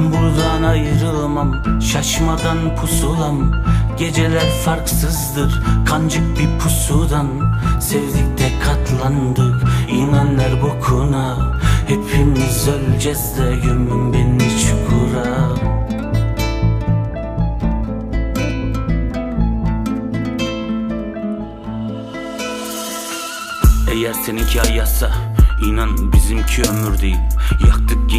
buradan ayrılmam Şaşmadan pusulam. Geceler farksızdır Kancık bir pusudan. Sevdik de katlandık İnanlar bokuna. Hepimiz öleceğiz de Gömün beni çukura. Eğer seninki ayasa inan bizimki ömür değil. Yaktık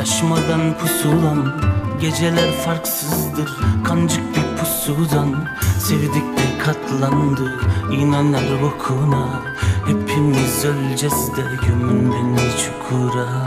Şaşmadan pusulam Geceler farksızdır Kancık bir pusudan. Sevdik de katlandık İnanlar bokuna Hepimiz öleceğiz de Gömün beni çukura